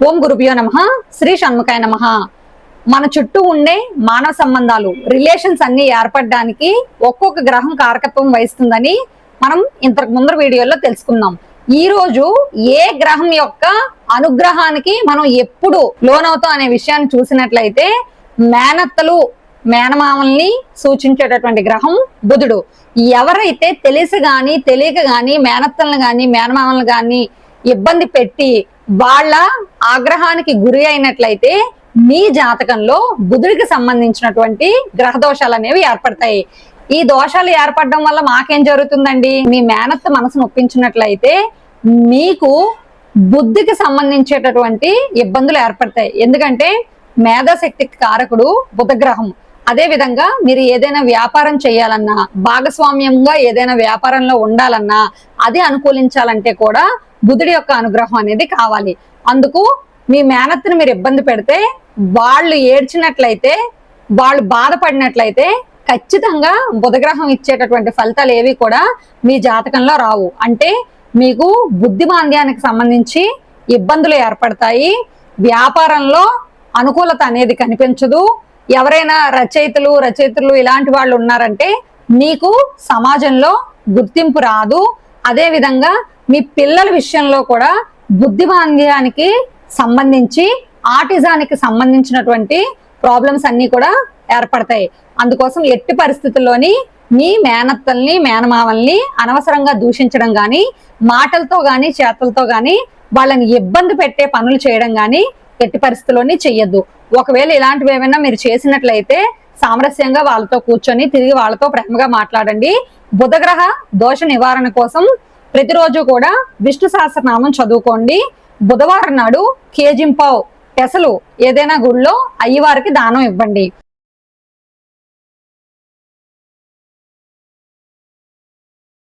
ఓం గురుభ్యో నమ. శ్రీ షణ్ముఖాయ నమ. మన చుట్టూ ఉండే మానవ సంబంధాలు రిలేషన్స్ అన్ని ఏర్పడడానికి ఒక్కొక్క గ్రహం కారకత్వం వహిస్తుందని మనం ఇంతకు ముందు వీడియోలో తెలుసుకుందాం ఈ రోజు ఏ గ్రహం యొక్క అనుగ్రహానికి మనం ఎప్పుడు లోనవుతాం అనే విషయాన్ని చూసినట్లయితే మేనత్తలు మేనమామల్ని సూచించేటటువంటి గ్రహం బుధుడు. ఎవరైతే తెలిసి గాని తెలియక గాని మేనత్తలను గాని మేనమామలను గాని ఇబ్బంది పెట్టి వాళ్ళ ఆగ్రహానికి గురి అయినట్లయితే మీ జాతకంలో బుధుడికి సంబంధించినటువంటి గ్రహ దోషాలు అనేవి ఏర్పడతాయి. ఈ దోషాలు ఏర్పడడం వల్ల మాకేం జరుగుతుందండి? మీ మేనత్త మనసు ఒప్పించినట్లయితే మీకు బుద్ధికి సంబంధించేటటువంటి ఇబ్బందులు ఏర్పడతాయి. ఎందుకంటే మేధాశక్తికి కారకుడు బుధగ్రహం. అదే విధంగా మీరు ఏదైనా వ్యాపారం చేయాలన్నా భాగస్వామ్యంగా ఏదైనా వ్యాపారంలో ఉండాలన్నా అది అనుకూలించాలంటే కూడా బుధుడి యొక్క అనుగ్రహం అనేది కావాలి. అందుకు మీ మేనత్తుని మీరు ఇబ్బంది పెడితే వాళ్ళు ఏడ్చినట్లయితే వాళ్ళు బాధపడినట్లయితే ఖచ్చితంగా బుధగ్రహం ఇచ్చేటటువంటి ఫలితాలు ఏవి కూడా మీ జాతకంలో రావు. అంటే మీకు బుద్ధిమాంద్యానికి సంబంధించి ఇబ్బందులు ఏర్పడతాయి. వ్యాపారంలో అనుకూలత అనేది కనిపించదు. ఎవరైనా రచయితలు రచయితలు ఇలాంటి వాళ్ళు ఉన్నారంటే మీకు సమాజంలో గుర్తింపు రాదు. అదే విధంగా మీ పిల్లల విషయంలో కూడా బుద్ధిమాంద్యానికి సంబంధించి ఆటిజానికి సంబంధించినటువంటి ప్రాబ్లమ్స్ అన్నీ కూడా ఏర్పడతాయి. అందుకోసం ఎట్టి పరిస్థితుల్లోని మీ మేనత్తల్ని మేనమామల్ని అనవసరంగా దూషించడం కానీ మాటలతో కానీ చేతలతో కానీ వాళ్ళని ఇబ్బంది పెట్టే పనులు చేయడం కానీ ఎట్టి పరిస్థితుల్లోనే చెయ్యొద్దు. ఒకవేళ ఇలాంటివి ఏమైనా మీరు చేసినట్లయితే సామరస్యంగా వాళ్ళతో కూర్చొని తిరిగి వాళ్ళతో ప్రేమగా మాట్లాడండి. బుధగ్రహ దోష నివారణ కోసం ప్రతిరోజు కూడా విష్ణు సహస్రనామం చదువుకోండి. బుధవారం నాడు కేజింపావ్ పెసలు ఏదైనా గుళ్ళో అయ్యవారికి దానం ఇవ్వండి.